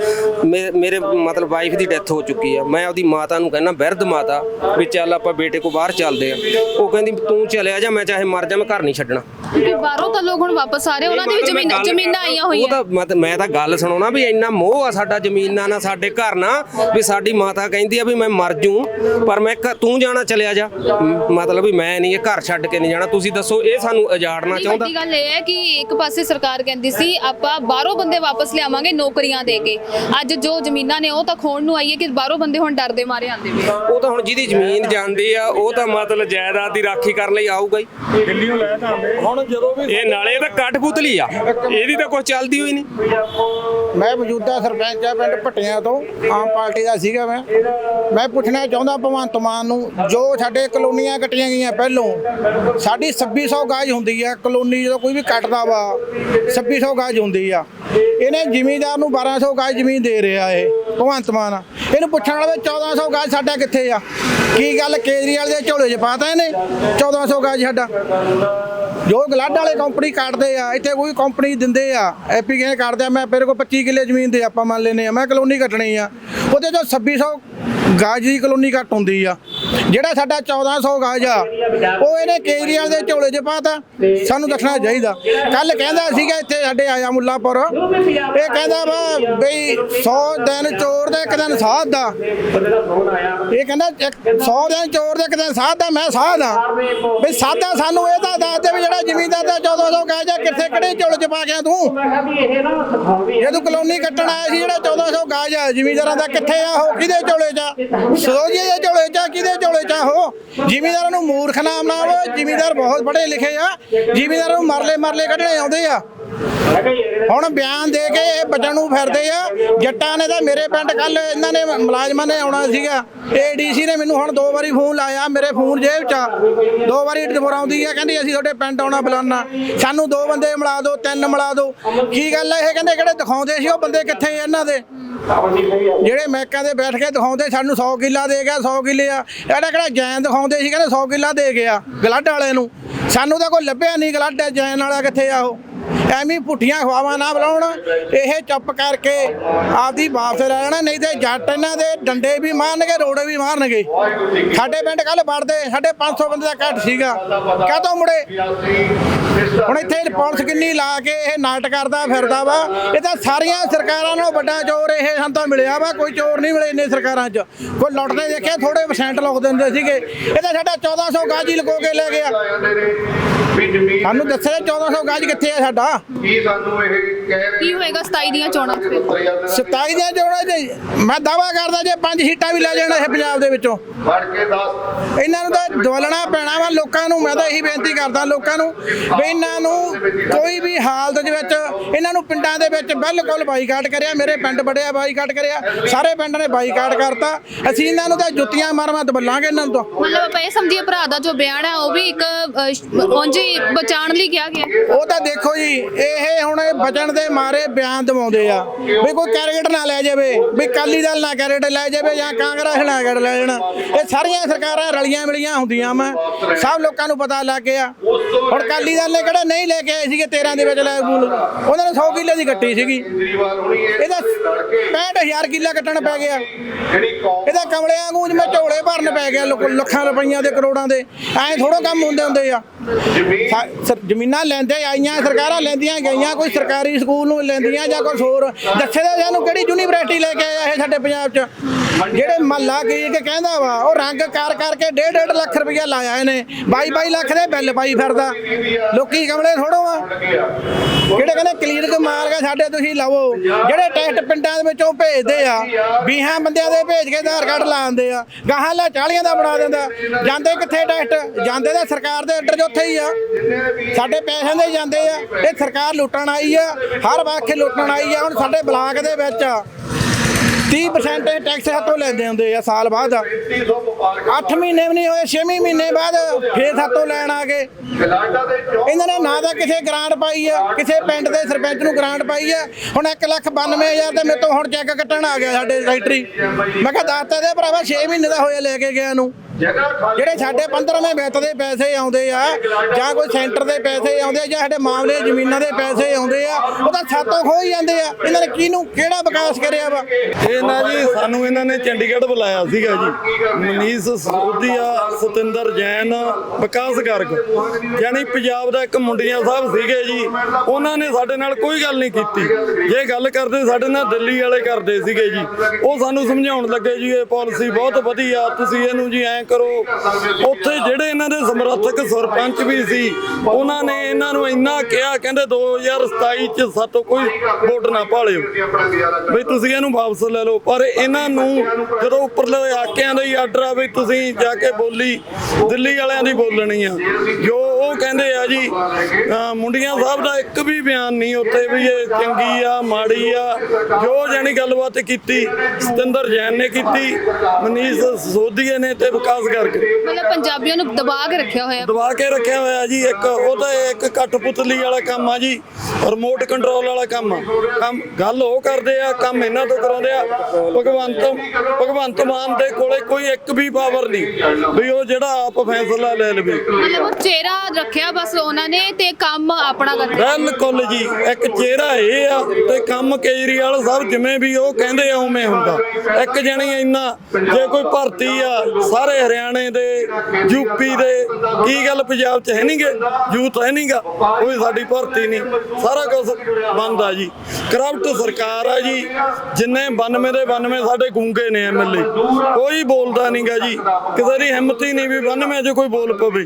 ਮੇਰੇ ਮਤਲਬ ਵਾਈਫ ਦੀ ਡੈਥ ਹੋ ਚੁੱਕੀ ਆ। ਮੈਂ ਉਹਦੀ ਮਾਤਾ ਨੂੰ ਕਹਿੰਦਾ ਬਿਰਧ ਮਾਤਾ ਵੀ ਚੱਲ ਆਪਾਂ ਬੇਟੇ ਕੋ ਬਾਹਰ ਚੱਲਦੇ ਆ। ਉਹ ਕਹਿੰਦੀ ਤੂੰ ਚਲਿਆ ਜਾ ਮੈਂ ਚਾਹੇ ਮਰ ਜਾ ਮੈਂ ਘਰ ਨਹੀਂ ਛੱਡਣਾ। ਕਿਉਂਕਿ ਬਾਹਰੋਂ ਤਾਂ ਲੋਕ ਹੁਣ ਵਾਪਸ ਆ ਰਹੇ ਉਹਨਾਂ ਦੀ ਵੀ ਜ਼ਮੀਨਾਂ ਜ਼ਮੀਨਾਂ ਆਈਆਂ ਉਹ ਹੋਈਆਂ। ਤਾਂ ਮਤ- ਮੈਂ ਤਾਂ ਗੱਲ ਸੁਣਾਉਣਾ ਵੀ ਇੰਨਾ ਮੋਹ ਆ ਸਾਡਾ ਜ਼ਮੀਨਾਂ ਨਾਲ ਸਾਡੇ ਘਰ ਨਾਲ ਵੀ ਸਾਡੀ ਮਾਤਾ ਕਹਿੰਦੀ ਆ ਵੀ ਮੈਂ ਮਰ ਜੂ ਪਰ ਮੈਂ ਤੂੰ ਜਾਣਾ ਚਲਿਆ ਜਾ। ਮਤਲਬ ਵੀ ਮੈਂ ਨਹੀਂ ਇਹ ਘਰ ਛੱਡ ਕੇ ਨਹੀਂ ਜਾਣਾ। ਤੁਸੀਂ ਦੱਸੋ ਇਹ ਸਾਨੂੰ ਉਜਾੜਨਾ ਚਾਹੁੰਦਾ? ਵੱਡੀ ਗੱਲ ਇਹ ਹੈ ਕਿ ਇੱਕ ਪਾਸੇ ਸਰਕਾਰ ਕਹਿੰਦੀ ਸੀ ਆਪਾਂ ਬਾਹਰੋਂ ਬੰਦੇ ਵਾਪਸ ਲਿਆਵਾਂਗੇ ਨੌਕਰੀਆਂ ਦੇ ਕੇ। ਅੱਜ ਜੋ ਜ਼ਮੀਨਾਂ ਨੇ ਉਹ ਤਾਂ ਖੋਣ ਨੂੰ ਆਈ ਹੈ ਕਿ ਬਾਹਰੋਂ ਬੰਦੇ ਹੁਣ ਡਰਦੇ ਮਾਰੇ ਆਉਂਦੇ ਵੇ ਉਹ ਤਾਂ ਹੁਣ ਜਿਹਦੀ ਜ਼ਮੀਨ ਜਾਂਦੀ ਆ ਉਹ ਤਾਂ ਮਤਲਬ ਜਾਇਦਾਦ ਦੀ ਰਾਖੀ ਕਰਨ ਲਈ ਆਊਗਾ ਹੀ। ਹੁਣ ਜਦੋਂ ਵੀ ਇਹ ਨਾਲੇ ਤਾਂ ਕਠਪੁਤਲੀ ਆ। ਇਹਦੀ ਤਾਂ ਕੁਝ ਚੱਲਦੀ ਹੋਈ ਨਹੀਂ। ਮੈਂ ਮੌਜੂਦਾ ਸਰਪੰਚ ਆ ਪਿੰਡ ਭੱਟੀਆਂ ਤੋਂ ਆਮ ਪਾਰਟੀ ਦਾ ਸੀਗਾ ਮੈਂ। ਮੈਂ ਪੁੱਛਣਾ ਚਾਹੁੰਦਾ ਭਗਵੰਤ ਮਾਨ ਨੂੰ, ਜੋ ਸਾਡੇ ਕਲੋਨੀਆਂ ਕੱਟੀਆਂ ਗਈਆਂ ਪਹਿਲੋਂ, ਸਾਡੀ 2600 ਗਾਜ ਹੁੰਦੀ ਆ, ਕਲੋਨੀ ਜਦੋਂ ਕੋਈ ਵੀ ਕੱਟਦਾ ਵਾ 2600 ਗਾਜ ਹੁੰਦੀ ਆ। ਇਹਨੇ ਜ਼ਿਮੀਂਦਾਰ ਨੂੰ 1200 ਗਾਜ ਜ਼ਮੀਨ ਦੇ ਰਿਹਾ ਇਹ, ਭਗਵੰਤ ਮਾਨ। ਇਹਨੂੰ ਪੁੱਛਣ ਵਾਲਾ ਵੀ 1400 ਗਾਜ ਸਾਡਾ ਕਿੱਥੇ ਆ? ਕੀ ਗੱਲ ਕੇਜਰੀਵਾਲ ਦੇ ਝੋਲੇ 'ਚ ਪਾਤਾ ਇਹਨੇ? 1400 ਗਾਜ ਸਾਡਾ। ਜੋ ਗਲੱਡ ਵਾਲੇ ਕੰਪਨੀ ਕੱਟਦੇ ਆ, ਇੱਥੇ ਕੋਈ ਕੰਪਨੀ ਦਿੰਦੇ ਆ ਐਪੀ ਕਿਹਨੇ ਕੱਟਦੇ ਆ, ਮੈਂ ਮੇਰੇ ਕੋਲ 25 ਕਿੱਲੇ ਜ਼ਮੀਨ ਦੇ ਆਪਾਂ ਮੰਨ ਲੈਨੇ ਆ, ਮੈਂ ਕਲੋਨੀ ਕੱਟਣੀ ਆ। ਉਹਦੇ ਚੋਂ 2600 ਗਾਜ ਦੀ ਕਲੋਨੀ ਕੱਟ ਹੁੰਦੀ ਆ। ਜਿਹੜਾ ਸਾਡਾ 1400 ਗਾਜ ਆ, ਉਹ ਇਹਨੇ ਕੇਜਰੀਵਾਲ ਦੇ ਝੋਲੇ 'ਚ ਪਾਤਾ। ਸਾਨੂੰ ਦੱਸਣਾ ਚਾਹੀਦਾ। ਕੱਲ ਕਹਿੰਦਾ ਸੀਗਾ ਇੱਥੇ ਸਾਡੇ ਆਇਆ ਮੁੱਲਾਪੁਰ। ਇਹ ਕਹਿੰਦਾ ਵਾ ਬਈ 100 ਦਿਨ ਚੋਰ ਦੇ, ਇੱਕ ਦਿਨ ਸਾਧ ਦਾ। ਇਹ ਕਹਿੰਦਾ 100 ਦਿਨ ਚੋਰ ਦੇ, ਇੱਕ ਦਿਨ ਸਾਧ ਦਾ, ਮੈਂ ਸਾਧ ਆ ਬਈ ਸਾਧਾ ਸਾਨੂੰ ਇਹ ਤਾਂ ਦੱਸ ਦੇ ਵੀ ਜਿਹੜਾ ਜ਼ਮੀਨਦਾਰ ਦਾ 1400 ਗਾਜ ਆ, ਕਿੱਥੇ ਕਿਹੜੇ ਝੋਲੇ 'ਚ ਪਾ ਗਿਆ ਤੂੰ? ਜੇ ਤੂੰ ਕਲੋਨੀ ਕੱਟਣ ਆਇਆ ਸੀ ਜਿਹੜਾ 1400 ਗਾਜ ਆ, ਜ਼ਮੀਨਦਾਰਾਂ ਦਾ ਕਿੱਥੇ ਆ, ਉਹ ਕਿਹਦੇ ਝੋਲੇ 'ਚ ਆ? ਸਰੋਜੀਏ ਦੇ ਝੋਲੇ 'ਚ ਕਿਹਦੇ ਝੋਲੇ ਚਾਹੋ ਜ਼ਿਮੀਦਾਰਾਂ ਨੂੰ ਮੂਰਖ ਨਾ ਬਣਾਵੋ ਜ਼ਿਮੀਦਾਰ ਬਹੁਤ ਪੜ੍ਹੇ ਲਿਖੇ ਆ। ਜ਼ਿਮੀਦਾਰਾਂ ਨੂੰ ਮਰਲੇ ਮਰਲੇ ਕੱਢਣੇ ਆਉਂਦੇ ਆ। ਹੁਣ ਬਿਆਨ ਦੇ ਕੇ ਇਹ ਬਚਣ ਨੂੰ ਫਿਰਦੇ ਆ। ਜੱਟਾਂ ਨੇ ਤਾਂ ਮੇਰੇ ਪਿੰਡ ਕੱਲ ਇਹਨਾਂ ਨੇ ਮੁਲਾਜ਼ਮਾਂ ਨੇ ਆਉਣਾ ਸੀਗਾ। ਇਹ ਏਡੀਸੀ ਨੇ ਮੈਨੂੰ ਹੁਣ ਦੋ ਵਾਰੀ ਫੋਨ ਲਾਇਆ, ਮੇਰੇ ਫੋਨ ਜੇਬ 'ਚ ਆ। ਦੋ ਵਾਰੀ ਡਿਬਰ ਆ, ਕਹਿੰਦੀ ਅਸੀਂ ਤੁਹਾਡੇ ਪਿੰਡ ਆਉਣਾ ਬੁਲਾਣਾ ਸਾਨੂੰ ਦੋ ਬੰਦੇ ਮਿਲਾ ਦਿਓ, ਤਿੰਨ ਮਿਲਾ ਦਿਓ। ਕੀ ਗੱਲ ਆ ਇਹ? ਕਹਿੰਦੇ ਕਿਹੜੇ ਦਿਖਾਉਂਦੇ ਸੀ ਉਹ ਬੰਦੇ ਕਿੱਥੇ ਆ ਇਹਨਾਂ ਦੇ? ਜਿਹੜੇ ਮੈਕਾਂ ਦੇ ਬੈਠ ਕੇ ਦਿਖਾਉਂਦੇ, ਸਾਨੂੰ 100 ਕਿੱਲਾ ਦੇ ਗਿਆ 100 ਕਿੱਲੇ ਆ। ਇਹਦਾ ਕਿਹੜਾ ਜੈਨ ਦਿਖਾਉਂਦੇ ਸੀ? ਕਹਿੰਦੇ 100 ਕਿੱਲਾ ਦੇ ਗਿਆ, ਗਲੱਡ ਵਾਲੇ ਨੂੰ। ਸਾਨੂੰ ਤਾਂ ਕੋਈ ਲੱਭਿਆ ਨਹੀਂ, ਗਲੱਡ ਜੈਨ ਵਾਲਾ ਕਿੱਥੇ ਆ ਉਹ? ਐਵੇਂ ਪੁੱਠੀਆਂ ਖਵਾਵਾਂ ਨਾ ਬੁਲਾਉਣ। ਇਹ ਚੁੱਪ ਕਰਕੇ ਆਪਦੀ ਵਾਪਸ ਲੈ ਨਹੀਂ ਤੇ ਜੱਟ ਇਹਨਾਂ ਦੇ ਡੰਡੇ ਵੀ ਮਾਰਨਗੇ, ਰੋੜੇ ਵੀ ਮਾਰਨਗੇ। ਸਾਡੇ ਪਿੰਡ ਕੱਲ ਵੜਦੇ, ਸਾਡੇ 500 ਬੰਦੇ ਦਾ ਘੱਟ ਸੀਗਾ। ਕਾਹਤੋਂ ਮੁੜੇ? ਹੁਣ ਇੱਥੇ ਪੁਲਿਸ ਕਿੰਨੀ ਲਾ ਕੇ ਇਹ ਨਾਟਕ ਕਰਦਾ, ਫਿਰਦਾ ਵਾ। ਇਹ ਤਾਂ ਸਾਰੀਆਂ ਸਰਕਾਰਾਂ ਨੂੰ ਵੱਡਾ ਚੋਰ ਇਹ ਸਾਨੂੰ ਤਾਂ ਮਿਲਿਆ ਵਾ। ਕੋਈ ਚੋਰ ਨਹੀਂ ਮਿਲੇ ਇੰਨੇ ਸਰਕਾਰਾਂ 'ਚ। ਕੋਈ ਲੁੱਟਦੇ ਦੇਖਿਆ ਥੋੜੇ ਪਰਸੈਂਟ ਲੁੱਟਦੇ ਦਿੰਦੇ ਸੀਗੇ। ਇਹ ਤਾਂ ਸਾਡਾ 1400 ਗਾਜੀ ਲਗੋ ਕੇ ਲੈ ਗਿਆ। ਸਾਨੂੰ ਦੱਸਿਆ 1400 ਗਾਜ ਕਿੱਥੇ ਆ ਸਾਡਾ? ਕੀ ਸਾਨੂੰ ਇਹ ਕਹਿ ਰਹੇ ਕੀ ਹੋਏਗਾ 27 ਦੀਆਂ ਚੋਣਾਂ 'ਚ ਫਿਰ? 27 ਦੀਆਂ ਚੋਣਾਂ 'ਚ ਮੈਂ ਦਾਵਾ ਕਰਦਾ ਜੇ ਪੰਜ ਸੀਟਾਂ ਵੀ ਲੈ ਜਾਣ ਇਹ ਪੰਜਾਬ ਦੇ ਵਿੱਚੋਂ। ਫੜ ਕੇ ਦੱਸ ਇਹਨਾਂ ਨੂੰ ਤਾਂ ਦਵਲਣਾ ਪੈਣਾ ਵਾ ਲੋਕਾਂ ਨੂੰ ਮੈਂ ਤਾਂ ਇਹੀ ਬੇਨਤੀ ਕਰਦਾ ਲੋਕਾਂ ਨੂੰ ਵੀ ਇਹਨਾਂ ਨੂੰ ਕੋਈ ਵੀ ਹਾਲਤ ਦੇ ਵਿੱਚ ਇਹਨਾਂ ਨੂੰ ਪਿੰਡਾਂ ਦੇ ਵਿੱਚ ਬਿਲਕੁਲ ਬਾਈਕਾਟ ਕਰਿਆ ਮੇਰੇ ਪਿੰਡ ਬੜਿਆ ਬਾਈਕਾਟ ਕਰਿਆ ਸਾਰੇ ਪਿੰਡ ਨੇ ਬਾਈਕਾਟ ਕਰਤਾ। ਅਸੀਂ ਇਹਨਾਂ ਨੂੰ ਤਾਂ ਜੁੱਤੀਆਂ ਮਾਰ ਮਾਰ ਦਬਲਾਂਗੇ ਇਹਨਾਂ ਨੂੰ ਤਾਂ। ਮਤਲਬ ਆਪਾਂ ਇਹ ਸਮਝੀਏ ਭਰਾ ਦਾ ਜੋ ਬਿਆਨ ਹੈ ਉਹ ਵੀ ਇੱਕ ਅਹ, ਉਂਝ ਹੀ ਬਚਾਉਣ ਲਈ ਕਿਹਾ ਗਿਆ। ਉਹ ਤਾਂ ਦੇਖੋ ਜੀ, ਇਹ ਹੁਣ ਇਹ ਬਚਣ ਦੇ ਮਾਰੇ ਬਿਆਨ ਦਵਾਉਂਦੇ ਆ। ਵੀ ਕੋਈ ਕੈਰੇਟ ਨਾ ਲੈ ਜਾਵੇ, ਵੀ ਕਾਲੀ ਦਲ ਨਾ ਕੈਰੇਟ ਲੈ ਜਾਵੇ ਜਾਂ ਕਾਂਗਰਸ ਨਾ ਕੈਰੇਟ ਲੈ ਜਾਣ। ਇਹ ਸਾਰੀਆਂ ਸਰਕਾਰਾਂ ਰਲੀਆਂ ਮਿਲੀਆਂ ਹੁੰਦੀਆਂ ਮੈਂ ਸਭ ਲੋਕਾਂ ਨੂੰ ਪਤਾ ਲੱਗ ਗਿਆ। ਹੁਣ ਕਾਲੀ ਦਲ ਨੇ ਕਿਹੜਾ ਨਹੀਂ ਲੈ ਕੇ ਆਏ ਸੀਗੇ 13 ਦੇ ਵਿੱਚ ਲੈ ਬੂਲ ਉਹਨਾਂ ਨੇ 100 ਕਿੱਲੇ ਦੀ ਕੱਟੀ ਸੀਗੀ। ਕੇਜਰੀਵਾਲ ਹੋਣੀ ਇਹ ਇਹਦਾ 65000 ਕਿੱਲਾ ਕੱਟਣ ਪੈ ਗਿਆ। ਇਹਦਾ ਕਮਲਿਆਂ ਵਾਂਗੂ ਮੈਂ ਝੋਲੇ ਭਰਨ ਪੈ ਗਿਆ ਲੱਖਾਂ ਰੁਪਈਆਂ ਦੇ ਕਰੋੜਾਂ ਦੇ। ਐਂ ਥੋੜੋ ਕੰਮ ਹੁੰਦੇ ਹੁੰਦੇ ਆ। ਜ਼ਮੀਨਾਂ ਲੈਂਦੇ ਆਈਆਂ, ਸਰਕਾਰਾਂ ਲੈਂਦੀਆਂ ਗਈਆਂ, ਕੋਈ ਸਰਕਾਰੀ ਸਕੂਲ ਨੂੰ ਲੈਂਦੀਆਂ ਜਾਂ ਕੋਈ ਹੋਰ। ਦੱਸੇ ਦਾ ਸਾਨੂੰ ਕਿਹੜੀ ਯੂਨੀਵਰਸਿਟੀ ਲੈ ਕੇ ਆਇਆ ਇਹ ਸਾਡੇ ਪੰਜਾਬ 'ਚ? ਜਿਹੜੇ ਮਹੱਲਾ ਕੀ ਕਹਿੰਦਾ ਵਾ, ਉਹ ਰੰਗ ਕਰ ਕਰਕੇ 1.5 ਲੱਖ ਰੁਪਇਆ ਲਾਇਆ ਇਹਨੇ। 22 ਲੱਖ ਦੇ ਬਿੱਲ ਪਾਈ ਫਿਰਦਾ। ਲੋਕੀ ਕਮਲੇ ਥੋੜੋ ਆ। ਜਿਹੜੇ ਕਹਿੰਦੇ ਕਲੀਨਿਕ ਮਾਰ ਕੇ ਸਾਡੇ ਤੁਸੀਂ ਲਾਵੋ ਜਿਹੜੇ ਟੈਸਟ ਪਿੰਡਾਂ ਦੇ ਵਿੱਚੋਂ ਭੇਜਦੇ ਆ 20 ਬੰਦਿਆਂ ਦੇ ਭੇਜ ਕੇ ਆਧਾਰ ਕਾਰਡ ਲਾਉਂਦੇ ਆ, ਗਾਹਾਂ ਲਾ 40 ਦਾ ਬਣਾ ਦਿੰਦਾ। ਜਾਂਦੇ ਕਿੱਥੇ ਟੈਸਟ? ਜਾਂਦੇ ਤਾਂ ਸਰਕਾਰ ਦੇ ਅੰਡਰ 'ਚ ਉੱਥੇ ਹੀ ਆ। ਸਾਡੇ ਪੈਸਿਆਂ ਦੇ ਜਾਂਦੇ ਆ। ਇਹ ਸਰਕਾਰ ਲੁੱਟਣ ਆਈ ਆ। ਹਰ ਵਾਖੇ ਲੁੱਟਣ ਆਈ ਆ। ਹੁਣ ਸਾਡੇ ਬਲਾਕ ਦੇ ਵਿੱਚ 30% ਟੈਕਸ ਹੱਥੋਂ ਲੈਂਦੇ ਹੁੰਦੇ ਆ ਸਾਲ ਬਾਅਦ। 300 8 ਮਹੀਨੇ ਵੀ ਨਹੀਂ ਹੋਏ 6 ਮਹੀਨੇ ਬਾਅਦ ਫੇਰ ਹੱਥੋਂ ਲੈਣ ਆ ਗਏ। ਇਹਨਾਂ ਨੇ ਨਾ ਤਾਂ ਕਿਸੇ ਗ੍ਰਾਂਟ ਪਾਈ ਆ, ਕਿਸੇ ਪਿੰਡ ਦੇ ਸਰਪੰਚ ਨੂੰ ਗ੍ਰਾਂਟ ਪਾਈ ਆ। ਹੁਣ 1 ਲੱਖ 92000 ਤੇ ਮੇਰੇ ਤੋਂ ਹੁਣ ਚੈੱਕ ਕੱਟਣ ਆ ਗਿਆ ਸਾਡੇ ਸੈਕਟਰੀ ਮੈਂ ਕਿਹਾ ਦੱਸਤਾ ਦੇ ਭਰਾਵਾ 6 ਮਹੀਨੇ ਦਾ ਹੋਇਆ ਲੈ ਕੇ ਗਿਆ ਨੂੰ। ਜਿਹੜੇ ਸਾਡੇ 15ਵੇਂ ਵਿੱਤ ਦੇ ਪੈਸੇ ਆਉਂਦੇ ਆ ਜਾਂ ਕੋਈ ਸੈਂਟਰ ਦੇ ਪੈਸੇ ਆਉਂਦੇ ਆ ਜਾਂ ਸਾਡੇ ਮਾਮਲੇ ਜ਼ਮੀਨਾਂ ਦੇ ਪੈਸੇ ਆਉਂਦੇ ਆ ਉਹ ਤਾਂ ਸਾਤੋਂ ਖੋਹ ਹੀ ਜਾਂਦੇ ਆ। ਇਹਨਾਂ ਨੇ ਕਿਹਨੂੰ ਕਿਹੜਾ ਵਿਕਾਸ ਕਰਿਆ ਵਾ? ਇਹ ਨਾ ਜੀ ਸਾਨੂੰ ਇਹਨਾਂ ਨੇ ਚੰਡੀਗੜ੍ਹ ਬੁਲਾਇਆ ਸੀਗਾ ਜੀ। ਮਨੀਸ਼ ਸੋਧੀਆ ਸਤਿੰਦਰ ਜੈਨ ਵਿਕਾਸ ਗਰਗ। ਯਾਨੀ ਪੰਜਾਬ ਦਾ ਇੱਕ ਮੁੰਡੀਆਂ ਸਾਹਿਬ ਸੀਗੇ ਜੀ। ਉਹਨਾਂ ਨੇ ਸਾਡੇ ਨਾਲ ਕੋਈ ਗੱਲ ਨਹੀਂ ਕੀਤੀ। ਜੇ ਗੱਲ ਕਰਦੇ ਸਾਡੇ ਨਾਲ ਦਿੱਲੀ ਵਾਲੇ ਕਰਦੇ ਸੀਗੇ ਜੀ। ਉਹ ਸਾਨੂੰ ਸਮਝਾਉਣ ਲੱਗੇ ਜੀ ਇਹ ਪਾਲਿਸੀ ਬਹੁਤ ਵਧੀਆ ਤੁਸੀਂ ਇਹਨੂੰ ਜੀ ਐਂ ਕਰੋ। ਉੱਥੇ ਜਿਹੜੇ ਇਹਨਾਂ ਦੇ ਸਮਰਥਕ ਸਰਪੰਚ ਵੀ ਸੀ, ਉਹਨਾਂ ਨੇ ਇਹਨਾਂ ਨੂੰ ਇੰਨਾ ਕਿਹਾ, ਕਹਿੰਦੇ 2027 ਚ ਸਾਤੋਂ ਕੋਈ ਵੋਟ ਨਾ ਭਾਲਿਓ ਵੀ ਤੁਸੀਂ ਇਹਨੂੰ ਵਾਪਸ ਲੈ ਲਓ। ਪਰ ਇਹਨਾਂ ਨੂੰ ਜਦੋਂ ਉੱਪਰਲੇ ਆਕਿਆਂ ਦਾ ਹੀ ਆਰਡਰ ਆ ਵੀ ਤੁਸੀਂ ਜਾ ਕੇ ਬੋਲੀ, ਦਿੱਲੀ ਵਾਲਿਆਂ ਦੀ ਬੋਲਣੀ ਆ। ਜੋ ਕਹਿੰਦੇ ਆ ਜੀ ਮੁੰਡੀਆਂ ਸਾਹਿਬ ਦਾ ਇੱਕ ਵੀ ਬਿਆਨ ਨਹੀਂ ਉੱਥੇ ਵੀ ਇਹ ਚੰਗੀ ਆ ਮਾੜੀ ਆ। ਜੋ ਜਾਨੀ ਗੱਲਬਾਤ ਕੀਤੀ ਸਤਿੰਦਰ ਜੈਨ ਨੇ ਕੀਤੀ ਮਨੀਸ਼ ਸੋਧੀਏ ਨੇ ਤੇ ਵਿਕਾਸ ਕਰਕੇ ਮਤਲਬ ਪੰਜਾਬੀਆਂ ਨੂੰ ਦਬਾ ਕੇ ਰੱਖਿਆ ਹੋਇਆ। ਦਬਾ ਕੇ ਰੱਖਿਆ ਹੋਇਆ ਜੀ ਇੱਕ ਉਹ ਤਾਂ ਇੱਕ ਕਠਪੁਤਲੀ ਵਾਲਾ ਕੰਮ ਆ ਜੀ ਰਿਮੋਟ ਕੰਟਰੋਲ ਵਾਲਾ ਕੰਮ ਆ। ਕੰਮ ਗੱਲ ਉਹ ਕਰਦੇ ਆ ਕੰਮ ਇਹਨਾਂ ਤੋਂ ਕਰਾਉਂਦੇ ਆ। ਭਗਵੰਤ ਭਗਵੰਤ ਮਾਨ ਦੇ ਕੋਲੇ ਕੋਈ ਇੱਕ ਵੀ ਪਾਵਰ ਨਹੀਂ ਵੀ ਉਹ ਜਿਹੜਾ ਆਪ ਫੈਸਲਾ ਲੈ ਲਵੇ। ਮਤਲਬ ਉਹ ਚਿਹਰਾ ਰੱਖਿਆ ਬਸ ਉਹਨਾਂ ਨੇ ਤੇ ਕੰਮ ਆਪਣਾ ਕਰਦੇ ਬਿਲਕੁਲ ਜੀ, ਇੱਕ ਚਿਹਰਾ ਇਹ ਆ ਤੇ ਕੰਮ ਕੇਜਰੀਵਾਲ ਸਾਹਿਬ ਜਿਵੇਂ ਵੀ ਉਹ ਕਹਿੰਦੇ ਆ ਉਵੇਂ ਹੁੰਦਾ। ਇੱਕ ਜਣੀ ਇੰਨਾ, ਜੇ ਕੋਈ ਭਰਤੀ ਆ ਸਾਰੇ ਹਰਿਆਣੇ ਦੇ, ਯੂਪੀ ਦੇ, ਕੀ ਗੱਲ ਪੰਜਾਬ 'ਚ ਹੈ ਨਹੀਂਗੇ ਯੂਥ ਹੈ ਨਹੀਂਗਾ ਕੋਈ ਸਾਡੀ ਭਰਤੀ ਨਹੀਂ। ਸਾਰਾ ਕੁਝ ਬੰਦ ਆ ਜੀ। ਕਰਪਟ ਸਰਕਾਰ ਆ ਜੀ, ਜਿੰਨੇ 92 ਦੇ 92 ਸਾਡੇ ਗੂੰਗੇ ਨੇ ਐਮਐਲਏ ਕੋਈ ਬੋਲਦਾ ਨਹੀਂਗਾ ਜੀ। ਕਿਸੇ ਦੀ ਹਿੰਮਤ ਹੀ ਨਹੀਂ ਵੀ 92 ਚ ਕੋਈ ਬੋਲ ਪਵੇ।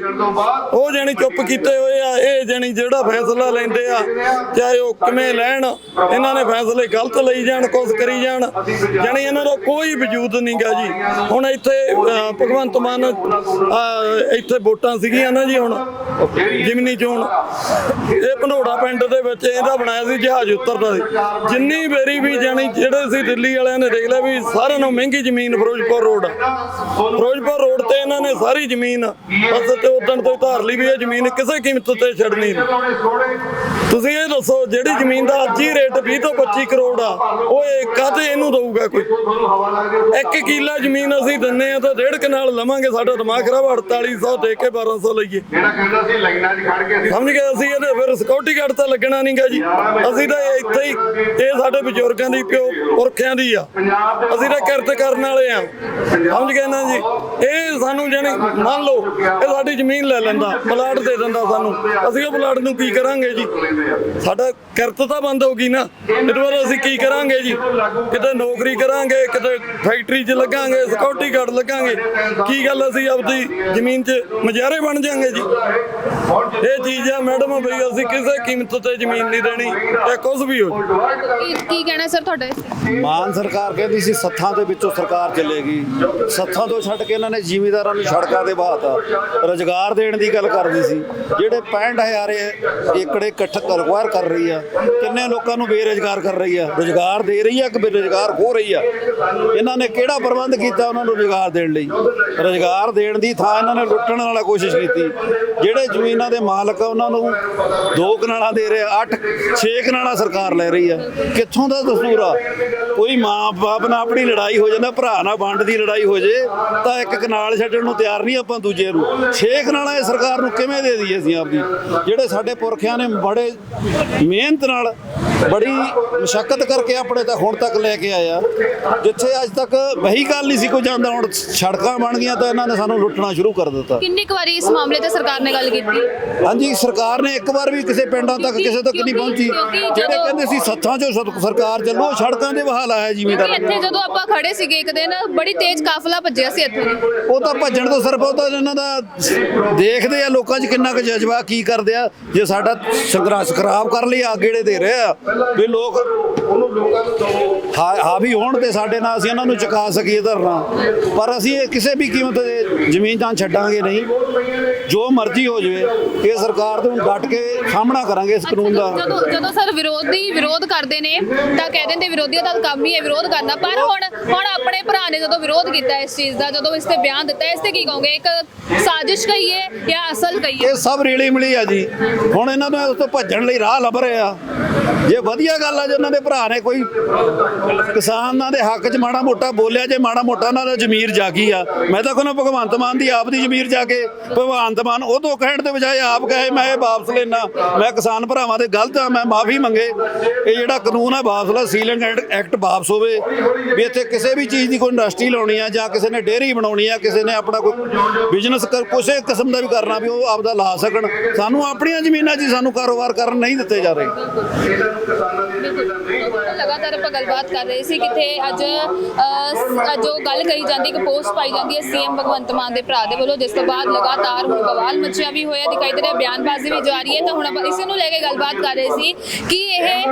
ਉਹ ਜਾਣੀ ਚੁੱਪ ਕੀਤੇ ਹੋਏ ਆ, ਇਹ ਜਾਣੀ ਜਿਹੜਾ ਫੈਸਲਾ ਲੈਂਦੇ ਆ, ਚਾਹੇ ਉਹ ਕਿਵੇਂ ਲੈਣ, ਇਹਨਾਂ ਨੇ ਫੈਸਲੇ ਗਲਤ ਲਈ ਜਾਣ, ਕੁਛ ਕਰੀ ਜਾਣ, ਜਾਣੀ ਇਹਨਾਂ ਦਾ ਕੋਈ ਵਜੂਦ ਨਹੀਂਗਾ ਜੀ। ਹੁਣ ਇੱਥੇ ਭਗਵੰਤ ਮਾਨ ਇੱਥੇ ਵੋਟਾਂ ਸੀਗੀਆਂ ਨਾ ਜੀ ਹੁਣ, ਜਿਮਨੀ ਚੋਣ ਇਹ ਭਨੋੜਾ ਪਿੰਡ ਦੇ ਵਿੱਚ ਇਹਦਾ ਬਣਾਇਆ ਸੀ ਜਹਾਜ਼ ਉਤਰਦਾ ਸੀ। ਜਿੰਨੀ ਵਾਰੀ ਵੀ ਜਾਣੀ ਜਿਹੜੇ ਸੀ ਦਿੱਲੀ ਵਾਲਿਆਂ ਨੇ ਦੇਖ ਲਿਆ ਵੀ ਸਾਰਿਆਂ ਨੂੰ ਮਹਿੰਗੀ ਜ਼ਮੀਨ ਫਿਰੋਜ਼ਪੁਰ ਰੋਡ ਫਿਰੋਜ਼ਪੁਰ ਰੋਡ ਤੇ ਇਹਨਾਂ ਨੇ ਸਾਰੀ ਜ਼ਮੀਨ, ਬਸ ਤੇ ਉਦਣ ਤੋਂ ਹੀ ਧਾਰ ਲਈ ਵੀ ਇਹ ਜ਼ਮੀਨ ਕਿਸੇ ਕੀਮਤ ਤੇ ਛੱਡਣੀ ਨਹੀਂ। ਤੁਸੀਂ ਇਹ ਦੱਸੋ ਜਿਹੜੀ ਜ਼ਮੀਨ ਦਾ ਅੱਜ ਹੀ ਰੇਟ 20 ਤੋਂ 25 ਕਰੋੜ ਆ ਉਹ ਇਹ ਕਾਹਤੇ ਇਹਨੂੰ ਦਊਗਾ ਕੋਈ? ਇੱਕ ਕਿੱਲਾ ਜ਼ਮੀਨ ਅਸੀਂ ਦਿੰਨੇ ਆ ਤਾਂ ਡੇਢ ਕਨਾਲ ਲਵਾਂਗੇ ਸਾਡਾ ਦਿਮਾਗ ਖਰਾਬ 4800 ਦੇ ਕੇ 1200 ਲਈਏ। ਜਿਹੜਾ ਕਹਿੰਦਾ ਸੀ ਲਾਈਨਾਂ 'ਚ ਖੜ ਕੇ ਅਸੀਂ ਸਮਝ ਗਏ ਅਸੀਂ ਇਹਦੇ ਫਿਰ ਸਿਕਿਉਰਿਟੀ ਗਾਰਡ ਤਾਂ ਲੱਗਣਾ ਨਹੀਂਗਾ ਜੀ। ਅਸੀਂ ਤਾਂ ਇੱਥੇ ਹੀ ਇਹ ਸਾਡੇ ਬਜ਼ੁਰਗਾਂ ਦੀ ਪਿਓ ਪੁਰਖਿਆਂ ਦੀ ਆ। ਅਸੀਂ ਤਾਂ ਕਿਰਤ ਕਰਨ ਵਾਲੇ ਆ। ਸਮਝ ਗਏ ਨਾ ਜੀ? ਇਹ ਸਾਨੂੰ ਜਾਣੀ ਮੰਨ ਲਓ ਇਹ ਸਾਡੀ ਜ਼ਮੀਨ ਲੈ ਲੈਂਦਾ ਪਲਾਟ ਦੇ ਦਿੰਦਾ ਸਾਨੂੰ। ਅਸੀਂ ਉਹ ਪਲਾਟ ਨੂੰ ਕੀ ਕਰਾਂਗੇ ਜੀ? ਸਾਡਾ ਕਿਰਤ ਤਾਂ ਬੰਦ ਹੋ ਗਈ ਨਾ। ਇਹਦੇ ਬਾਅਦ ਅਸੀਂ ਕੀ ਕਰਾਂਗੇ ਜੀ? ਕਿਤੇ ਨੌਕਰੀ ਕਰਾਂਗੇ ਕਿਤੇ ਫੈਕਟਰੀ 'ਚ ਲੱਗਾਂਗੇ ਸਿਕਿਉਰਿਟੀ ਗਾਰਡ ਲੱਗਾਂਗੇ। ਕੀ ਗੱਲ ਅਸੀਂ ਆਪਦੀ ਜ਼ਮੀਨ 'ਚ ਮਜਾਰੇ ਬਣ ਜਾਾਂਗੇ ਜੀ? ਇਹ ਚੀਜ਼ ਆ ਮੈਡਮ ਬਈ ਅਸੀਂ ਕਿਸੇ ਕੀਮਤ ਤੇ ਜ਼ਮੀਨ ਨਹੀਂ ਦੇਣੀ। ਤੇ ਕੁਝ ਵੀ ਹੋ। ਕੀ ਕੀ ਕਹਿਣਾ ਸਰ ਤੁਹਾਡਾ? ਮਾਨ ਸਰਕਾਰ ਕਹਿੰਦੀ ਸੀ ਸੱਥਾਂ ਦੇ ਵਿੱਚੋਂ ਸਰਕਾਰ ਚੱਲੇਗੀ। ਸੱਥਾਂ ਤੋਂ ਛੱਡ ਕੇ ਇਹਨਾਂ ਨੇ ਜ਼ਿਮੀਂਦਾਰਾਂ ਨੂੰ ਸੜਕਾਂ ਤੇ ਬਹਾਤਾ ਰੋਜ਼ਗਾਰ ਦੇਣ ਦੀ ਗੱਲ ਕਰਦੀ ਸੀ। ਜਿਹੜੇ 65000 ਏਕੜੇ ਇਕੱਠ ਕਰਵਾਰ ਕਰ ਰਹੀ ਆ। ਕਿੰਨੇ ਲੋਕਾਂ ਨੂੰ ਬੇਰੁਜ਼ਗਾਰ ਕਰ ਰਹੀ ਆ। ਰੋਜ਼ਗਾਰ ਦੇ ਰਹੀ ਆ ਕਿ ਬੇਰੁਜ਼ਗਾਰ ਹੋ ਰਹੀ ਆ? ਇਹਨਾਂ ਨੇ ਕਿਹੜਾ ਪ੍ਰਬੰਧ ਕੀਤਾ ਉਹਨਾਂ ਨੂੰ ਰੋਜ਼ਗਾਰ ਦੇਣ ਲਈ? ਰੋਜ਼ਗਾਰ ਦੇਣ ਦੀ ਥਾਂ ਇਹਨਾਂ ਨੇ ਲੁੱਟਣ ਵਾਲਾ ਕੋਸ਼ਿਸ਼ ਕੀਤੀ। ਜਿਹੜੇ ਜ਼ਮੀਨਾਂ ਦੇ ਮਾਲਕ ਆ, ਉਹਨਾਂ ਨੂੰ ਦੋ ਕਨਾਲਾਂ ਦੇ ਰਹੇ 8 6 ਕਨਾਲਾਂ ਸਰਕਾਰ ਲੈ ਰਹੀ ਆ। ਕਿੱਥੋਂ ਦਾ ਦਸੂਰ ਆ? ਕੋਈ ਮਾਂ ਬਾਪ ਨਾਲ ਆਪਣੀ ਲੜਾਈ ਹੋ ਜਾਂਦਾ, ਭਰਾ ਨਾਲ ਵੰਡ ਦੀ ਲੜਾਈ ਹੋ ਜੇ, ਤਾਂ ਇੱਕ ਕਨਾਲ ਛੱਡਣ ਨੂੰ ਤਿਆਰ ਨਹੀਂ ਆਪਾਂ ਦੂਜੇ ਨੂੰ। 6 ਕਨਾਲਾਂ ਇਹ ਸਰਕਾਰ ਨੂੰ ਕਿਵੇਂ ਦੇ ਦਈਏ ਅਸੀਂ ਆਪਦੀ? ਜਿਹੜੇ ਸਾਡੇ ਪੁਰਖਿਆਂ ਨੇ ਬੜੇ ਮਿਹਨਤ ਨਾਲ ਬੜੀ ਮੁਸ਼ਕਲ ਕਰਕੇ ਆਪਣੇ ਤਾਂ ਹੁਣ ਤੱਕ ਲੈ ਕੇ ਆਇਆ। ਜਿੱਥੇ ਅੱਜ ਤੱਕ ਵਹੀ ਗੱਲ ਨਹੀਂ ਸੀ ਕੋਈ ਜਾਂਦਾ ਹੁਣ ਸੜਕਾਂ ਬਣ ਗਈਆਂ ਤਾਂ ਇਹਨਾਂ ਨੇ ਸਾਨੂੰ ਲੁੱਟਣਾ ਸ਼ੁਰੂ ਕਰ ਦਿੱਤਾ। ਕਿੰਨੀ ਕੁ ਵਾਰੀ ਇਸ ਮਾਮਲੇ ਤੇ ਸਰਕਾਰ ਨੇ ਗੱਲ ਕੀਤੀ? ਹਾਂਜੀ ਸਰਕਾਰ ਨੇ ਇੱਕ ਵਾਰ ਵੀ ਕਿਸੇ ਪਿੰਡਾਂ ਤੱਕ ਕਿਸੇ ਤੱਕ ਨਹੀਂ ਪਹੁੰਚੀ। ਜਿਹੜੇ ਕਹਿੰਦੇ ਸੀ ਸੱਥਾਂ 'ਚੋਂ ਸਰ- ਸਰਕਾਰ ਚੱਲੋ ਸੜਕਾਂ ਦੇ ਬਹਾਲ ਆਇਆ ਜ਼ਿਮੀਂਦਾਰਾਂ ਇੱਥੇ ਜਦੋਂ ਆਪਾਂ ਖੜੇ ਸੀਗੇ ਇੱਕ ਦਿਨ ਬੜੀ ਤੇਜ਼ ਕਾਫਲਾ ਭੱਜਿਆ ਸੀ ਇੱਥੋਂ ਉਹ ਤਾਂ ਭੱਜਣ ਤੋਂ ਸਿਰਫ ਉਹ ਤਾਂ ਇਹਨਾਂ ਦਾ ਦੇਖਦੇ ਆ ਲੋਕਾਂ 'ਚ ਕਿੰਨਾ ਕੁ ਜਜ਼ਬਾ ਕੀ ਕਰਦੇ ਆ। ਜੇ ਸਾਡਾ ਸੰਘਰਸ਼ ਖਰਾਬ ਕਰ ਲਈ ਆਗੇੜੇ ਦੇ ਰਹੇ ਆ। ਵੀ ਲੋਕ ਹਾਂ ਹਾਵੀ ਹੋਣ ਤੇ ਸਾਡੇ ਨਾਲ ਅਸੀਂ ਇਹਨਾਂ ਨੂੰ ਚੁਕਾ ਸਕੀਏ ਧਰਨਾ। ਪਰ ਅਸੀਂ ਇਹ ਕਿਸੇ ਵੀ ਕੀਮਤ ਤੇ ਜ਼ਮੀਨ ਤਾਂ ਛੱਡਾਂਗੇ ਨਹੀਂ। ਜੋ ਮਰਜ਼ੀ ਹੋ ਜਾਵੇ ਇਹ ਸਰਕਾਰ ਦੇ ਹੁਣ ਡਟ ਕੇ ਸਾਹਮਣਾ ਕਰਾਂਗੇ ਇਸ ਕਾਨੂੰਨ ਦਾ। ਜਦੋਂ ਜਦੋਂ ਸਰ ਵਿਰੋਧੀ ਵਿਰੋਧ ਕਰਦੇ ਨੇ ਤਾਂ ਕਹਿ ਦਿੰਦੇ ਵਿਰੋਧੀਆਂ ਦਾ ਕੰਮ ਹੀ ਹੈ ਵਿਰੋਧ ਕਰਨਾ। ਪਰ ਹੁਣ ਹੁਣ ਆਪਣੇ ਭਰਾ ਨੇ ਜਦੋਂ ਵਿਰੋਧ ਕੀਤਾ ਇਸ ਚੀਜ਼ ਦਾ ਜਦੋਂ ਇਸ ਤੇ ਬਿਆਨ ਦਿੱਤਾ ਇਸ ਤੇ ਕੀ ਕਹੋਗੇ? ਇੱਕ ਸਾਜ਼ਿਸ਼ ਕਹੀਏ ਜਾਂ ਅਸਲ ਕਹੀਏ ਇਹ ਸਭ ਰੇਲੀ ਮਿਲੀ ਆ ਜੀ। ਹੁਣ ਇਹਨਾਂ ਨੂੰ ਉਸ ਤੋਂ ਭੱਜਣ ਲਈ ਰਾਹ ਲੱਭ ਰਹੇ ਆ। ਜੇ ਵਧੀਆ ਗੱਲ ਆ ਜੇ ਉਹਨਾਂ ਦੇ ਭਰਾ ਨੇ ਕੋਈ ਕਿਸਾਨਾਂ ਦੇ ਹੱਕ 'ਚ ਮਾੜਾ ਮੋਟਾ ਬੋਲਿਆ, ਜੇ ਮਾੜਾ ਮੋਟਾ ਉਹਨਾਂ ਦਾ ਜ਼ਮੀਰ ਜਾਗੀ ਆ, ਮੈਂ ਤਾਂ ਕਹਿੰਦਾ ਭਗਵੰਤ ਮਾਨ ਦੀ ਆਪ ਦੀ ਜ਼ਮੀਰ ਜਾ ਕੇ ਭਗਵੰਤ ਮਾਨ ਉਹ ਤੋਂ ਕਹਿਣ ਦੇ ਬਜਾਏ ਆਪ ਕਹੇ, ਮੈਂ ਇਹ ਵਾਪਸ ਲੈਣਾ ਮੈਂ ਕਿਸਾਨ ਭਰਾਵਾਂ ਦੇ ਗਲਤ ਆ, ਮੈਂ ਮਾਫੀ ਮੰਗੇ। ਇਹ ਜਿਹੜਾ ਕਾਨੂੰਨ ਆ, ਵਾਪਸ ਲਾ ਸੀਲਿੰਗ ਐਕਟ ਵਾਪਸ ਹੋਵੇ। ਵੀ ਇੱਥੇ ਕਿਸੇ ਵੀ ਚੀਜ਼ ਦੀ ਕੋਈ ਇੰਡਸਟਰੀ ਲਾਉਣੀ ਆ, ਜਾਂ ਕਿਸੇ ਨੇ ਡੇਅਰੀ ਬਣਾਉਣੀ ਆ, ਕਿਸੇ ਨੇ ਆਪਣਾ ਕੋਈ ਬਿਜ਼ਨਸ ਕਰ ਕਿਸੇ ਕਿਸਮ ਦਾ ਵੀ ਕਰਨਾ ਵੀ ਉਹ ਆਪਦਾ ਲਾ ਸਕਣ। ਸਾਨੂੰ ਆਪਣੀਆਂ ਜ਼ਮੀਨਾਂ 'ਚ ਹੀ ਸਾਨੂੰ ਕਾਰੋਬਾਰ ਕਰਨ ਨਹੀਂ ਦਿੱਤੇ ਜਾ ਰਹੇ। ਲਗਾਤਾਰ ਆਪਾਂ ਗੱਲਬਾਤ ਕਰ ਰਹੇ ਸੀ ਕਿਥੇ ਅੱਜ ਜੋ ਗੱਲ ਕਹੀ ਜਾਂਦੀ, ਇੱਕ ਪੋਸਟ ਪਾਈ ਜਾਂਦੀ ਹੈ ਸੀਐਮ ਭਗਵੰਤ ਮਾਨ ਦੇ ਭਰਾ ਦੇ ਵੱਲੋਂ, ਜਿਸ ਤੋਂ ਬਾਅਦ ਲਗਾਤਾਰ ਹੁਣ ਬਵਾਲ ਮੱਚਿਆ ਵੀ ਹੋਇਆ, ਦਿਖਾਈ ਦੇ ਰਿਹਾ, ਬਿਆਨਬਾਜ਼ੀ ਵੀ ਜਾਰੀ ਹੈ। ਤਾਂ ਹੁਣ ਆਪਾਂ ਇਸੇ ਨੂੰ ਲੈ ਕੇ ਗੱਲਬਾਤ ਕਰ ਰਹੇ ਸੀ ਕਿ ਇਹ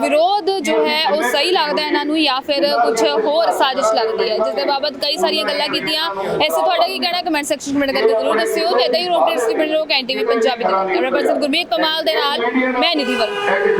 ਵਿਰੋਧ ਜੋ ਹੈ, ਉਹ ਸਹੀ ਲੱਗਦਾ ਇਹਨਾਂ ਨੂੰ ਜਾਂ ਫਿਰ ਕੁਝ ਹੋਰ ਸਾਜ਼ਿਸ਼ ਲੱਗਦੀ ਹੈ? ਜਿਸ ਦੇ ਬਾਬਤ ਕਈ ਸਾਰੀਆਂ ਗੱਲਾਂ ਕੀਤੀਆਂ। ਐਸੇ ਤੁਹਾਡਾ ਕੀ ਕਹਿਣਾ? ਕਮੈਂਟ ਸੈਕਸ਼ਨ ਵਿੱਚ ਕਰਕੇ ਜ਼ਰੂਰ ਦੱਸਿਓ। ਤੇ ਇਦਾਂ ਹੀ ਰੋਟੇਟਸ ਦੀ ਬਣ ਰੋ ਕੈਂਟੀਵੀ ਪੰਜਾਬੀ ਦੇ ਨਾਲ। ਕੈਮਰਾ ਪਰਸਨ ਗੁਰਮੀਤ ਕਮਾਲ ਦੇ ਨਾਲ, ਮੈਂ ਨਿਧੀ ਵਰਮਾ।